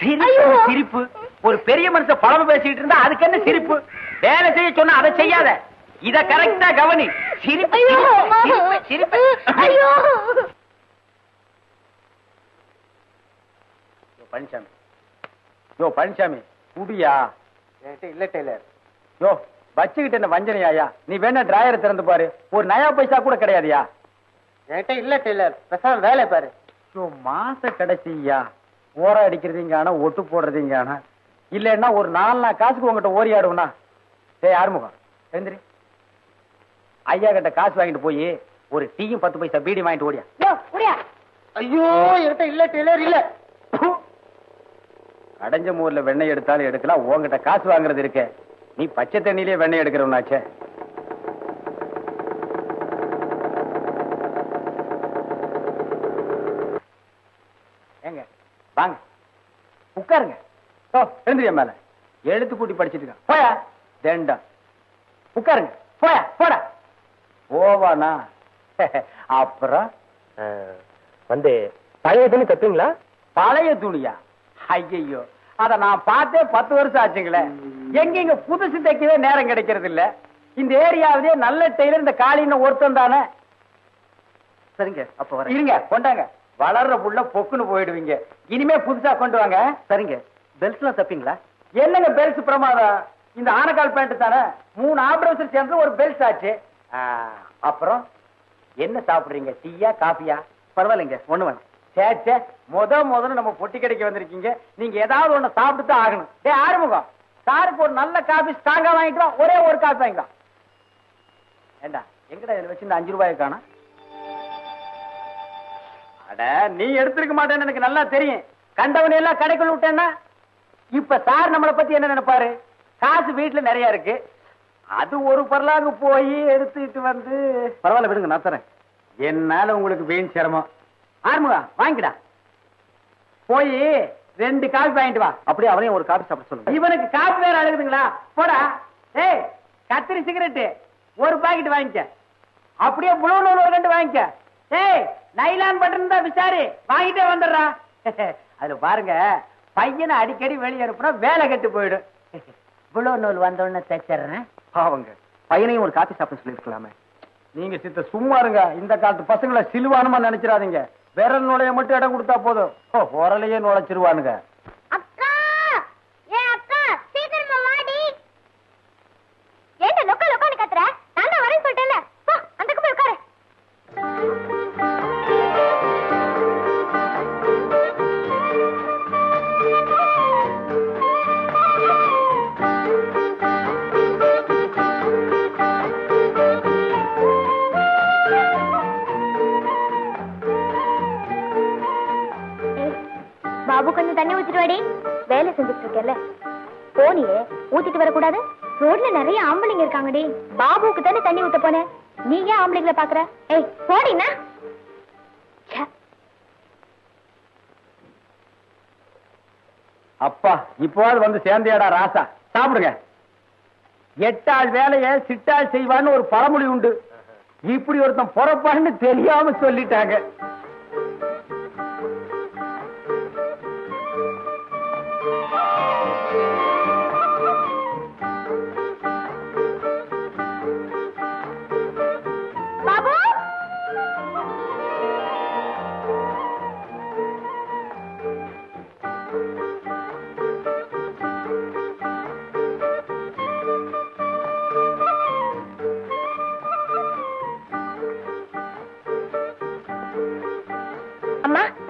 சிரிப்பு ஒரு பெரிய மனுஷன் பழம பேசிட்டு இருந்தா அதுக்கு என்ன சிரிப்பு? வேலை செய்ய சொன்னா அதை செய்யாத. இத கரெக்டா கவனி. சிரிப்பு ஐயோ சிரிப்பு, பழனிசாமி யோ பழனிசாமி குடியா? இல்ல டெய்லர். யோ வச்சுக்கிட்டு என்ன வஞ்சனையாயா? நீ வேணா டிராயரை திறந்து பாரு. ஒரு நயா பைசா கூட கிடையாதுயா? என்கிட்ட இல்ல டெய்லர். பேசாம வேலை பாரு. யோ மாச கடைசியா? ஓர அடிக்கிறதீங்க ஆனா ஒட்டு போடுறதீங்க ஆனா. இல்லைன்னா ஒரு நாலு நாள் காசுக்கு உங்ககிட்ட ஓரி ஆடுவனா டேய் ஆறுமுகம் எழுந்திரி. ஐயா கிட்ட காசு வாங்கிட்டு போய் ஒரு டீயும் பத்து பைசா பீடி வாங்கிட்டு ஓடியா. ஐயோ என்கிட்ட இல்ல டெய்லர் இல்ல. அடைஞ்ச மூர்ல வெண்ணெய் எடுத்தாலும் எடுக்கலாம் உன்கிட்ட காசு வாங்குறது இருக்க. நீ பச்சை தண்ணியிலே வெண்ணெய் எடுக்கிறவனாச்சே ஏங்க வாங்க. உட்காருங்க. ஓ எழுந்திரியா மேல. எழுத்து கூட்டி படிச்சிட்டு போயா? தேண்டா. உட்காருங்க. போயா? போடா. போவானா? அப்புறம்? வந்து பழைய துணி தப்பீங்களா? பழைய துணியா? ஐயையோ. அத நான் பார்த்தே பத்து வருஷம் ஆச்சுங்களே. எங்க இங்க புதுசு தைக்கவே நேரம் கிடைக்கிறது இல்ல இந்த ஏரியாவிலேயே நல்ல டெய்லர் இந்த காலின்னு ஒருத்தன் தானே. சரிங்க அப்ப இருங்க கொண்டாங்க. வளர்ற புள்ள பொக்குன்னு போயிடுவீங்க. இனிமே புதுசா கொண்டு வாங்க. சரிங்க. பெல்ட் எல்லாம் தப்பீங்களா? என்னங்க பெல்ட் பிரமாதம்? இந்த ஆனக்கால் பேண்ட் தானே? மூணு ஆபரேஷன் சேர்ந்து ஒரு பெல்ட் ஆச்சு. அப்புறம்? என்ன சாப்பிடுறீங்க? டீயா காஃபியா? பரவாயில்லைங்க. ஒண்ணு வேணாம். சே சே. முத முதல்ல நம்ம பொட்டி கடைக்கு வந்திருக்கீங்க. நீங்க ஏதாவது ஒண்ணு சாப்பிட்டு தான் ஆகணும். டேய் ஆறுமுகம். சாருக்கு ஒரு நல்ல காபி ஸ்ட்ராங்கா வாங்கிட்டு வா. ஒரே ஒரு காபி வாங்கிக்கலாம் ஏண்டா எங்கடா இதுல வச்சு இந்த அஞ்சு ரூபாய் காணும்? அட நீ எடுத்திருக்க மாட்டேன்னு எனக்கு நல்லா தெரியும். கண்டவனை எல்லாம் கடைக்குள்ள விட்டேன்னா இப்ப சார் நம்மளை பத்தி என்ன நினைப்பாரு? காசு வீட்டுல நிறைய இருக்கு. அது ஒரு பரலாங்க போய் எடுத்துக்கிட்டு வந்து பரவாயில்ல விடுங்க நான் தரேன். என்னால உங்களுக்கு வீண் சிரமம். ஆறுமுகா வாங்கிடா. போய் ரெண்டு காபி வாங்கிட்டு வா. அப்படியே அவனையும் ஒரு காபி சாப்பிட சொல்லுங்க இவனுக்கு காபி வேற அழுகுதுங்களா? போடா. ஏய் கத்திரி சிகரெட் ஒரு பாக்கெட் வாங்கிக்க. அப்படியே புளூ நூல் ஒரு ரெண்டு வாங்கிக்க. ஏய் நைலான் பட்டன் தான் விசாரி. வாங்கிட்டே வந்துடுறா. அதுல பாருங்க பையனை அடிக்கடி வெளியே அனுப்புனா வேலை கெட்டு போயிடும். புளூ நூல் வந்தோடனே தைச்சிடுறேன் பாவங்க பையனையும் ஒரு காப்பி சாப்பிட சொல்லியிருக்கலாமே. நீங்க சித்த சும்மா இருங்க இந்த காலத்து பசங்களை சிலுவானுமா நினைச்சிடாதீங்க. விரல் நுழைய மட்டும் இடம் கொடுத்தா போதும். ஓ, உரலையே நுழைச்சிருவானுங்க. வர வரக்கூடாது? ரோட்ல நிறைய ஆம்பளைங்க இருக்காங்கடி. பாபுக்கு தானே தண்ணி ஊத்த போனேன் நீ ஏன் ஆம்பளைங்களை பாக்குற? ஏய் போடினா அப்பா இப்போது வந்து சேர்ந்தேடா ராசா. சாப்பிடுங்க. எட்டாள் வேலைய சிட்டாள் செய்வான்னு ஒரு பழமொழி உண்டு. இப்படி ஒருத்தன் பொறப்பான்னு தெரியாம சொல்லிட்டாங்க.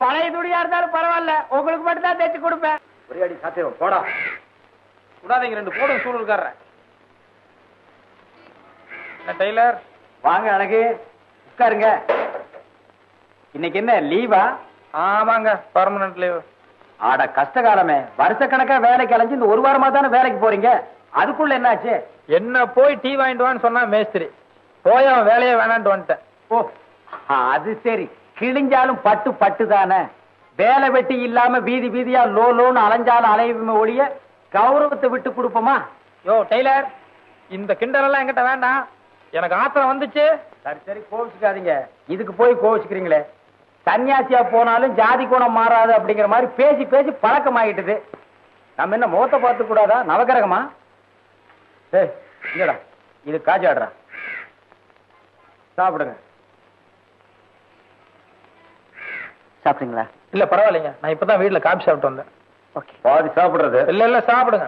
பழைய துணியா இருந்தாலும் பரவாயில்ல. உங்களுக்கு மட்டும் தான் தைச்சு கொடுப்பேன். ஒரே அடி சாத்தியம்? போடா. விடாதீங்க ரெண்டு போடும் சூழல்காரன் டெய்லர்? வாங்க அழகு. உட்காருங்க. இன்னைக்கு என்ன லீவா? ஆமாங்க பர்மனன்ட் லீவ் ஆட கஷ்டகாலமே. வருஷக்கணக்கா வேலைக்கு அலைஞ்சு இந்த ஒரு வாரமா தானே வேலைக்கு போறீங்க? அதுக்குள்ள என்னாச்சு? என்ன போய் டீ வாங்கிட்டு வான்னு சொன்னா மேஸ்திரி. போய் அவன் வேலையே வேணான்ட்டு வந்துட்டேன். ஓ அது சரி. கிழிஞ்சாலும் பட்டு பட்டு தானே? வேலை வெட்டி இல்லாம வீதி வீதியா லோ லோன்னு அலைஞ்சாலும் அலையுமே ஒழிய கௌரவத்தை விட்டு கொடுப்போமா? யோ டெய்லர் இந்த கிண்டல் எல்லாம் என்கிட்ட வேண்டாம். எனக்கு ஆத்திரம் வந்துச்சு. சரி சரி கோவிச்சுக்காதீங்க. இதுக்கு போய் கோவிச்சுக்கிறீங்களே. சன்னியாசியா போனாலும் ஜாதி குணம் மாறாது அப்படிங்கிற மாதிரி பேசி பேசி பழக்கமாயிட்டுது. நம்ம என்ன முகத்தை பார்த்து கூடாதா? நவகிரகமா ஏய் இல்லடா இது காஜாடுறா சாப்பிடுங்க. சாப்பிட்டீங்களா இல்ல பரவாயில்லைங்க. நான் இப்பதான் வீட்டுல காபி சாப்பிட்டு வந்தேன். ஓகே. பாதி சாப்பிடுறது. இல்ல இல்ல சாப்பிடுங்க.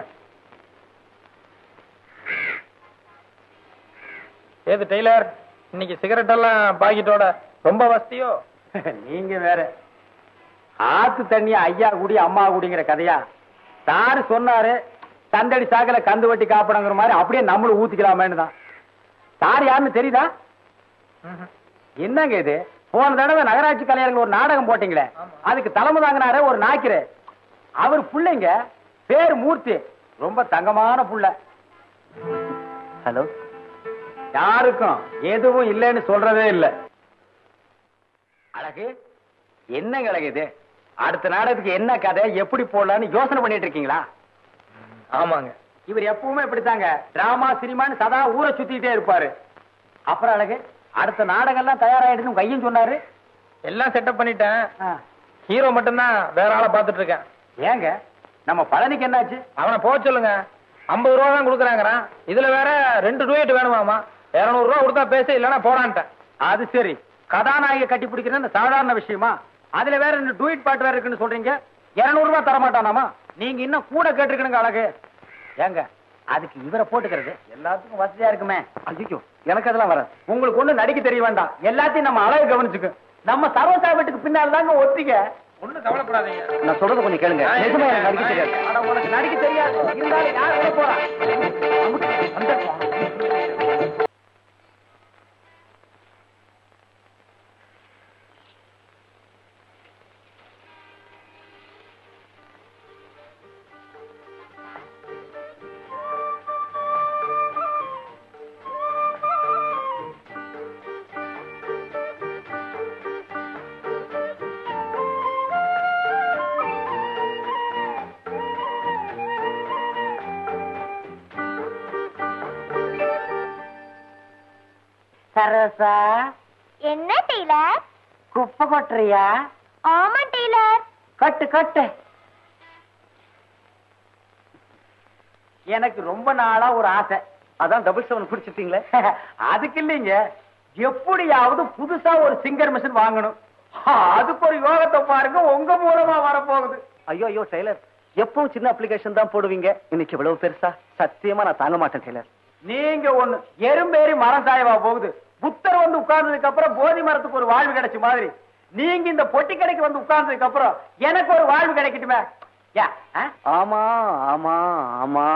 ஏது டெய்லர்? இன்னைக்கு சிகரெட் எல்லாம் பாக்கெட்டோட ரொம்ப வசதியோ? நீங்க வேற. ஆத்து தண்ணி ஐயா குடி அம்மா குடிங்கிற கதையா? சாரு சொன்னாரு தந்தடி சாக்கல கந்து வட்டி காப்பிடங்கிற மாதிரி அப்படியே நம்மளும் ஊத்திக்கலாமேன்னு தான். சார் யாருன்னு தெரியுதா. என்னங்க இது? போன தடவை நகராட்சி கலைஞர்கள் ஒரு நாடகம் போட்டீங்களே. அதுக்கு தலைமை தாங்கினாரு ஒரு நாய்க்கரு. அவர் புள்ளைங்க பேர் மூர்த்தி. ரொம்ப தங்கமான புள்ள. ஹலோ? யாருக்கும் எதுவும் இல்லைன்னு சொல்றதே இல்ல. அழகு என்னங்க அழகு இது? அடுத்த நாடகத்துக்கு என்ன கதை எப்படி போடலாம்னு யோசனை பண்ணிட்டு இருக்கீங்களா? ஆமாங்க. இவர் எப்பவுமே இப்படித்தாங்க. டிராமா சினிமான்னு சதா ஊரை சுத்திட்டே இருப்பாரு. அப்புறம் அழகு அடுத்த நாடகம் எல்லாம் தயாராயிடுன்னு ஐயன் சொன்னாரு. எல்லாம் செட்டப் பண்ணிட்டேன். ஹீரோ மட்டும்தான் வேற ஆளை பார்த்துட்டு இருக்கேன். ஏங்க நம்ம பழனிக்கு என்னாச்சு? அவனை போக சொல்லுங்க. ஐம்பது ரூபா தான் கொடுக்குறாங்கறான். இதுல வேற ரெண்டு டூயட் வேணுமாமா இருநூறு ரூபா கொடுத்தா பேச இல்லைன்னா போடான்ட்டேன். அது சரி. கதாநாயகி கட்டி பிடிக்கிறது சாதாரண விஷயமா? அதுல வேற ரெண்டு டூயிட் பாட்டு வேற இருக்குன்னு சொல்றீங்க. இருநூறு ரூபாய் தர மாட்டானாமா நீங்க இன்னும் கூட கேட்டுருக்கணுங்க அழகு. ஏங்க அதுக்கு இவரை போட்டுக்கிறது எல்லாத்துக்கும் வசதியா இருக்குமே. ஐயோ எனக்கு அதெல்லாம் வராது. உங்களுக்கு ஒண்ணு நடிக்க தெரிய வேண்டாம். எல்லாத்தையும் நம்ம அழகு கவனிச்சுக்கும் நம்ம சர்வசா வீட்டுக்கு பின்னால் தாங்க ஒத்திக்க ஒன்னும் கவலைப்படாதீங்க. நான் சொல்றது கொஞ்சம் கேளுங்க. நிஜமா எனக்கு நடிக்க தெரியாது. ஆனா உனக்கு நடிக்க தெரியாது. இருந்தாலும் யார் போறா சரசா? என்ன டெய்லர்? குப்பை கொட்டுறியா? ஆமா டெய்லர். கட்டு கட்டு. எனக்கு ரொம்ப நாளா ஒரு ஆசை. அதான் டபுள் செவன் குடிச்சிட்டீங்களே அதுக்கு இல்லைங்க. எப்படியாவது புதுசா ஒரு சிங்கர் மிஷின் வாங்கணும். அதுக்கு ஒரு யோகத்தை பாருங்க உங்க மூலமா வரப்போகுது. ஐயோ ஐயோ டெய்லர். எப்பவும் சின்ன அப்ளிகேஷன் தான் போடுவீங்க. இன்னைக்கு இவ்வளவு பெருசா? சத்தியமா நான் தாங்க மாட்டேன் டெய்லர். நீங்க ஒண்ணு எறும்பேறி மரம் சாயவா போகுது. புத்தர் வந்து உட்கார்ந்ததுக்கு அப்புறம் போதி மரத்துக்கு ஒரு வாழ்வு கிடைச்ச மாதிரி. நீங்க இந்த பொட்டி கடைக்கு வந்து உட்கார்ந்ததுக்கு அப்புறம் எனக்கு ஒரு வாழ்வு கிடைக்கட்டுமே? ஆமா ஆமா ஆமா.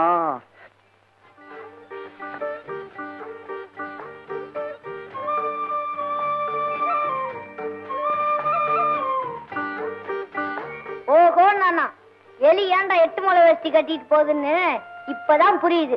ஓஹோ நானா. எலி ஏன்டா எட்டு முளை வச்சு கட்டிட்டு போகுதுன்னு? இப்பதான் புரியுது.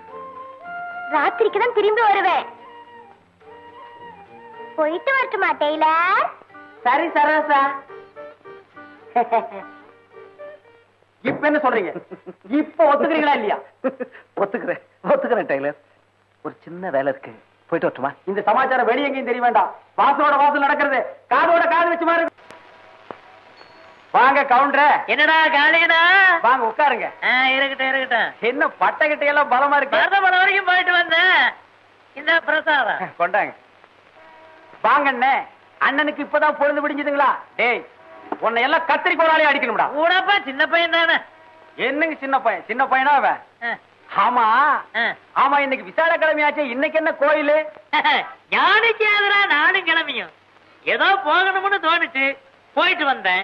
ராத்திரிக்கு தான் திரும்பி வருவேன். போயிட்டு வரட்டுமா டெய்லர்? சரி சரோசா இப்ப என்ன சொல்றீங்க? இப்ப ஒத்துக்கிறீங்களா இல்லையா? ஒத்துக்கிறேன் ஒத்துக்கிறேன் டெய்லர். ஒரு சின்ன வேலை இருக்கு. போயிட்டு வரட்டுமா? இந்த சமாச்சாரம் வெளிய எங்கேயும் தெரிய வேண்டாம். வாசலோட வாசல் நடக்கிறது. காதோட காது வச்சு மாதிரி வாங்க கவுண்டர என்னடா காலையடா வாங்க உட்காருங்க. இருக்கட்டும் இருக்கட்டும். என்ன பட்டை கிட்ட எல்லாம் பலமா இருக்கு. மருதமலை வரைக்கும் போயிட்டு வந்தேன். இந்த பிரசாதம். கொண்டாங்க. வாங்க அண்ணே அண்ணனுக்கு இப்பதான் பொழுது விடிஞ்சதுங்களா? டேய் உன்னை எல்லாம் கத்திரி கோலாலே அடிக்கணும்டா. கூடப்பா சின்ன பையன் தானே. என்னங்க சின்ன பையன்? சின்ன பையனா அவன்? ஆமா. ஆமா இன்னைக்கு விசால கிழமையாச்சே இன்னைக்கு என்ன கோயிலு? யானைக்கு எதிரா நானும் கிளம்பியும். ஏதோ போகணும்னு தோணுச்சு. போயிட்டு வந்தேன்.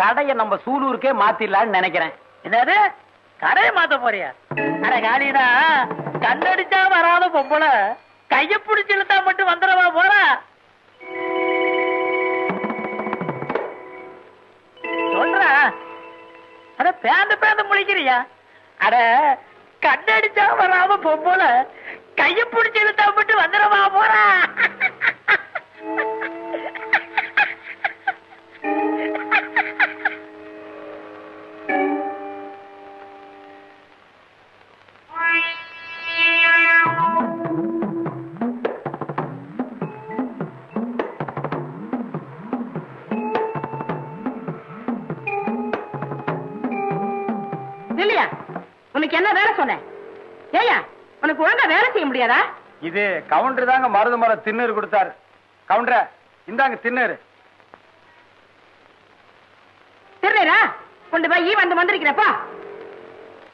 கடையை நம்ம சூலூருக்கே மாத்திடலாம்னு நினைக்கிறேன். என்னது? கடையை மாத்த போறியா? அட காலிடா கண்ணடிச்சா வராத பொம்பளை கைய பிடிச்சு இழுத்தா மட்டும் வந்துடவா போறா? சொல்றா. அட பேந்த பேந்த முழிக்கிறியா? அட கண்ணடிச்சா வராம பொம்பளை கைய பிடிச்சு இழுத்தா மட்டும் வந்துடவா போறா? உனக்கு என்ன வேலை சொன்னேன் ஏயா உனக்கு ஒழுங்கா வேலை செய்ய முடியாதா? இது கவுண்டர் தாங்க மருது மரம் திண்ணூறு கொடுத்தாரு. கவுண்டர இந்தாங்க திண்ணூறு திருநீரா கொண்டு போய் வந்து வந்திருக்கிறப்பா